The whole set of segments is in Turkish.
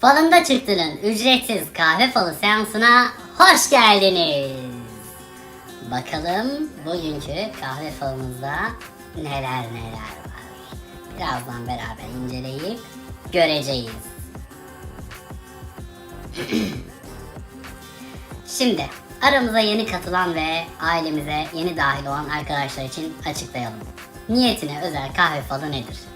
Falında Çıktı'nın ücretsiz kahve falı seansına hoş geldiniz. Bakalım bugünkü kahve falımızda neler neler var. Birazdan beraber inceleyip göreceğiz. Şimdi aramıza yeni katılan ve ailemize yeni dahil olan arkadaşlar için açıklayalım. Niyetine özel kahve falı nedir?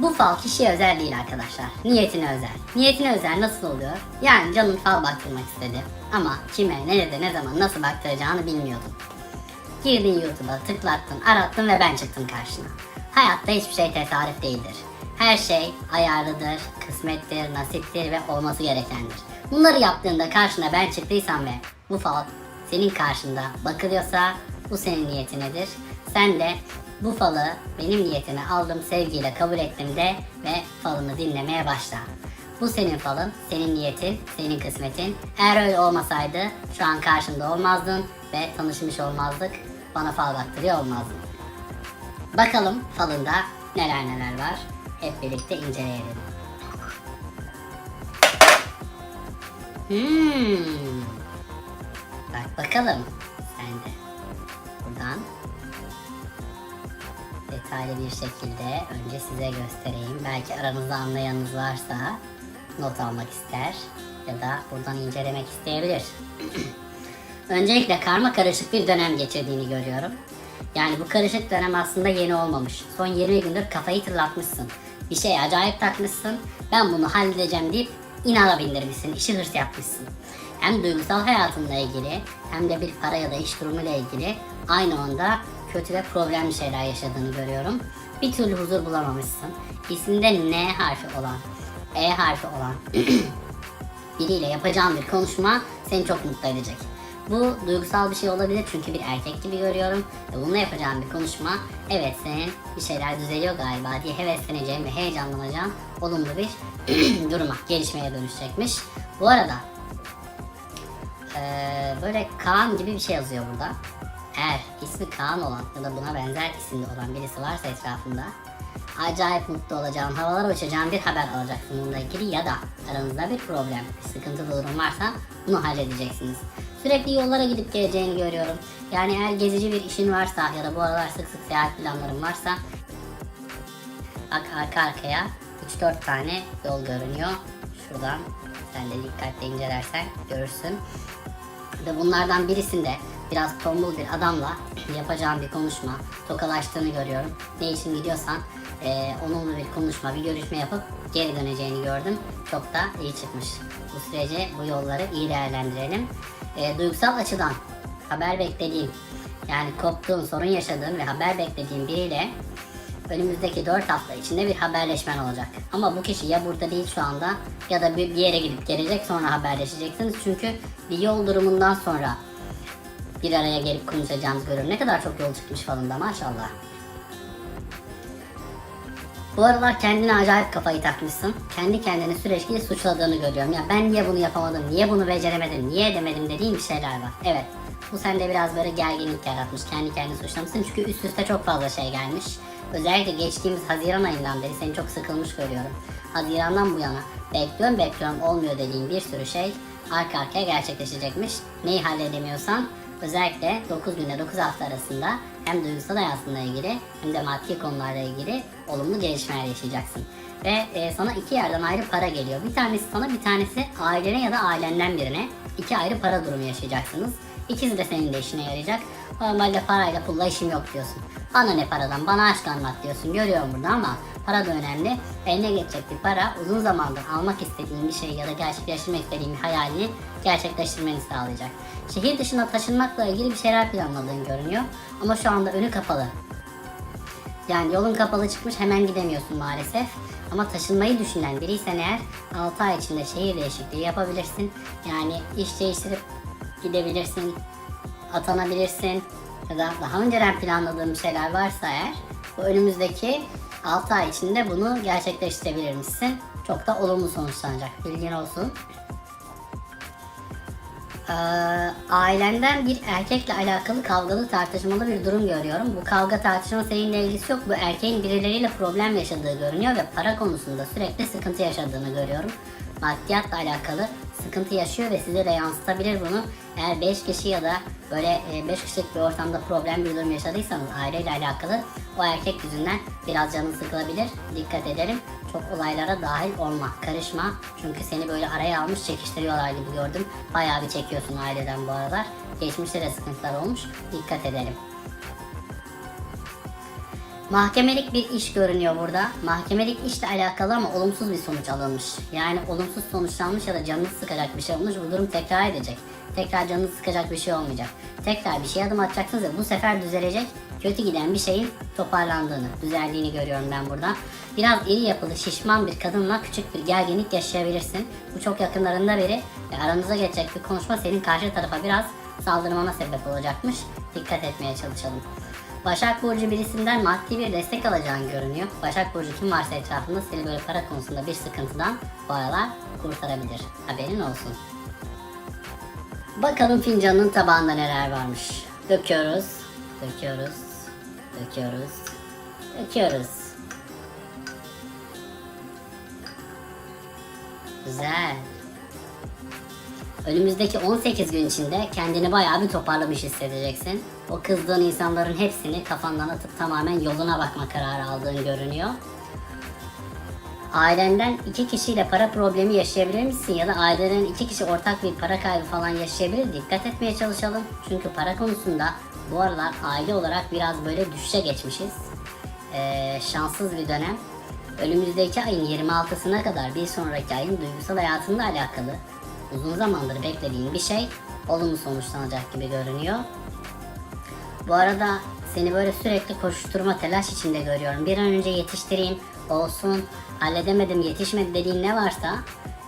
Bu fal kişiye özel değil arkadaşlar. Niyetine özel. Niyetine özel nasıl oluyor? Yani canın fal baktırmak istedi. Ama kime, nerede, ne zaman, nasıl baktıracağını bilmiyordun. Girdin YouTube'a, tıklattın, arattın ve ben çıktım karşına. Hayatta hiçbir şey tesadüf değildir. Her şey ayarlıdır, kısmettir, nasiptir ve olması gerekendir. Bunları yaptığında karşına ben çıktıysam ve bu fal senin karşında bakılıyorsa bu senin niyetinedir. Sen de bu falı benim niyetine aldım, sevgiyle kabul ettim de ve falımı dinlemeye başla. Bu senin falın, senin niyetin, senin kısmetin. Eğer öyle olmasaydı şu an karşımda olmazdın ve tanışmış olmazdık. Bana fal baktırıyor olmazdın. Bakalım falında neler neler var. Hep birlikte inceleyelim. Hmm. Bak bakalım sen detaylı bir şekilde önce size göstereyim. Belki aranızda anlayanınız varsa not almak ister ya da buradan incelemek isteyebilir. Öncelikle karma karışık bir dönem geçirdiğini görüyorum. Yani bu karışık dönem aslında yeni olmamış. Son 20 gündür kafayı tırlatmışsın. Bir şey acayip takmışsın. Ben bunu halledeceğim deyip inada bindirmişsin. işi hırs yapmışsın. Hem duygusal hayatınla ilgili hem de bir para ya da iş durumuyla ilgili aynı anda kötü ve problemli şeyler yaşadığını görüyorum. Bir türlü huzur bulamamışsın. İsminde N harfi olan, E harfi olan biriyle yapacağın bir konuşma seni çok mutlu edecek. Bu duygusal bir şey olabilir çünkü bir erkek gibi görüyorum ve bununla yapacağım bir konuşma evet senin bir şeyler düzeliyor galiba diye hevesleneceğim ve heyecanlanacağım olumlu bir duruma, gelişmeye dönüşecekmiş. Bu arada eee, böyle Kaan gibi bir şey yazıyor burada. Eğer ismi Kaan olan ya da buna benzer isimli olan birisi varsa etrafında acayip mutlu olacağın, havalara uçacağın bir haber alacaksın bununla ilgili ya da aranızda bir problem, bir sıkıntılı durum varsa bunu halledeceksiniz. Sürekli yollara gidip geleceğini görüyorum. Yani eğer gezici bir işin varsa ya da bu aralar sık sık seyahat planların varsa arka arkaya 3-4 tane yol görünüyor. Şuradan sen de dikkatle incelersen görürsün. Ve bunlardan birisinde biraz tombul bir adamla yapacağım bir konuşma, tokalaştığını görüyorum. Ne için gidiyorsan eee, onunla bir konuşma, bir görüşme yapıp geri döneceğini gördüm. Çok da iyi çıkmış. Bu sürece bu yolları iyi değerlendirelim. Eee, duygusal açıdan haber beklediğim, yani koptuğun, sorun yaşadığın ve haber beklediğin biriyle önümüzdeki 4 hafta içinde bir haberleşmen olacak. Ama bu kişi ya burada değil şu anda ya da bir yere gidip gelecek sonra haberleşeceksiniz. Çünkü bir yol durumundan sonra bir araya gelip konuşacağınız görünüyor. Ne kadar çok yol çıkmış falında maşallah. Bu aralar kendine acayip kafayı takmışsın. Kendi kendini sürekli suçladığını görüyorum. Ya ben niye bunu yapamadım, niye bunu beceremedim, niye edemedim dediğin bir şeyler var. Evet, bu sende biraz böyle gerginlik yaratmış. Kendi kendini suçlamışsın çünkü üst üste çok fazla şey gelmiş. Özellikle geçtiğimiz Haziran ayından beri seni çok sıkılmış görüyorum. Hazirandan bu yana bekliyorum bekliyorum olmuyor dediğin bir sürü şey arka arkaya gerçekleşecekmiş. Neyi halledemiyorsan özellikle 9 günde 9 hafta arasında hem duygusal hayatınla ilgili hem de maddi konularla ilgili olumlu gelişmeler yaşayacaksın. Ve e, sana iki yerden ayrı para geliyor. Bir tanesi sana bir tanesi ailene ya da ailenden birine iki ayrı para durumu yaşayacaksınız. İkisi de senin de işine yarayacak. Normalde parayla pulla işim yok diyorsun. Bana ne paradan bana aşk anlat diyorsun. Görüyorum burada ama para da önemli. Eline geçecek bir para uzun zamandır almak istediğin bir şey ya da gerçekleştirmek istediğin bir hayalini gerçekleştirmeni sağlayacak. Şehir dışına taşınmakla ilgili bir şeyler planladığın görünüyor. Ama şu anda önü kapalı. Yani yolun kapalı çıkmış hemen gidemiyorsun maalesef. Ama taşınmayı düşünen biriysen eğer 6 ay içinde şehir değişikliği yapabilirsin. Yani iş değiştirip gidebilirsin, atanabilirsin ya da daha önceden planladığın bir şeyler varsa eğer bu önümüzdeki 6 ay içinde bunu gerçekleştirebilir misin? Çok da olumlu sonuçlanacak. Bilgin olsun. Ee, ailenden bir erkekle alakalı kavgalı tartışmalı bir durum görüyorum. Bu kavga tartışma seninle ilgisi yok. Bu erkeğin birileriyle problem yaşadığı görünüyor ve para konusunda sürekli sıkıntı yaşadığını görüyorum. Maddiyatla alakalı sıkıntı yaşıyor ve size de yansıtabilir bunu. Eğer 5 kişi ya da böyle 5 kişilik bir ortamda problem bir durum yaşadıysanız aileyle alakalı o erkek yüzünden biraz canın sıkılabilir. Dikkat edelim. Çok olaylara dahil olma, karışma. Çünkü seni böyle araya almış çekiştiriyorlar gibi gördüm. Bayağı bir çekiyorsun aileden bu aralar. Geçmişte de sıkıntılar olmuş. Dikkat edelim. Mahkemelik bir iş görünüyor burada. Mahkemelik işle alakalı ama olumsuz bir sonuç alınmış. Yani olumsuz sonuçlanmış ya da canını sıkacak bir şey olmuş. Bu durum tekrar edecek. Tekrar canını sıkacak bir şey olmayacak. Tekrar bir şey adım atacaksınız ve bu sefer düzelecek. Kötü giden bir şeyin toparlandığını, düzeldiğini görüyorum ben burada. Biraz iri yapılı, şişman bir kadınla küçük bir gerginlik yaşayabilirsin. Bu çok yakınlarında biri ve aranıza geçecek bir konuşma senin karşı tarafa biraz saldırmana sebep olacakmış. Dikkat etmeye çalışalım. Başak Burcu birisinden maddi bir destek alacağın görünüyor. Başak Burcu kim varsa etrafında seni böyle para konusunda bir sıkıntıdan bu aralar kurtarabilir. Haberin olsun. Bakalım fincanın tabağında neler varmış. Döküyoruz, döküyoruz, döküyoruz, döküyoruz. Güzel. Önümüzdeki 18 gün içinde kendini bayağı bir toparlamış hissedeceksin. O kızdığın insanların hepsini kafandan atıp tamamen yoluna bakma kararı aldığın görünüyor. Ailenden iki kişiyle para problemi yaşayabilir misin ya da aileden iki kişi ortak bir para kaybı falan yaşayabilir. Dikkat etmeye çalışalım. Çünkü para konusunda bu aralar aile olarak biraz böyle düşüşe geçmişiz. Ee, şanssız bir dönem. Önümüzdeki ayın 26'sına kadar bir sonraki ayın duygusal hayatınla alakalı uzun zamandır beklediğin bir şey olumlu sonuçlanacak gibi görünüyor. Bu arada seni böyle sürekli koşturma telaş içinde görüyorum. Bir an önce yetiştireyim, olsun, halledemedim, yetişmedi dediğin ne varsa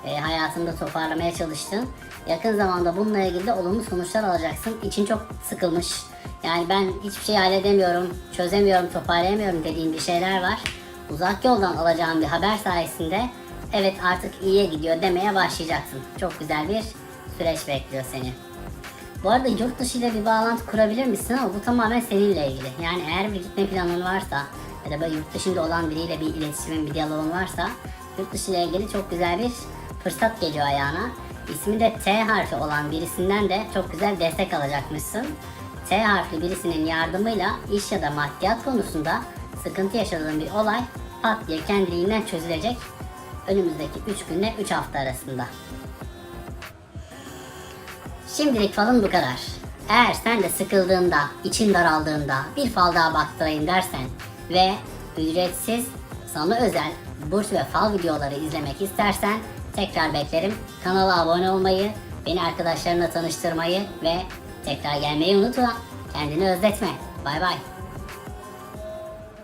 e, hayatında toparlamaya çalıştın. Yakın zamanda bununla ilgili de olumlu sonuçlar alacaksın. İçin çok sıkılmış. Yani ben hiçbir şey halledemiyorum, çözemiyorum, toparlayamıyorum dediğin bir şeyler var. Uzak yoldan alacağın bir haber sayesinde evet artık iyiye gidiyor demeye başlayacaksın. Çok güzel bir süreç bekliyor seni. Bu arada yurt dışı ile bir bağlantı kurabilir misin ama bu tamamen seninle ilgili. Yani eğer bir gitme planın varsa ya da böyle yurt dışında olan biriyle bir iletişimin, bir diyaloğun varsa yurt dışı ile ilgili çok güzel bir fırsat geliyor ayağına. İsmi de T harfi olan birisinden de çok güzel destek alacakmışsın. T harfli birisinin yardımıyla iş ya da maddiyat konusunda sıkıntı yaşadığın bir olay pat diye kendiliğinden çözülecek önümüzdeki 3 günle 3 hafta arasında. Şimdilik falan bu kadar. Eğer sen de sıkıldığında, için daraldığında bir fal daha baktırayım dersen ve ücretsiz, sana özel burs ve fal videoları izlemek istersen tekrar beklerim. Kanala abone olmayı, beni arkadaşlarına tanıştırmayı ve tekrar gelmeyi unutma. Kendini özletme. Bay bay.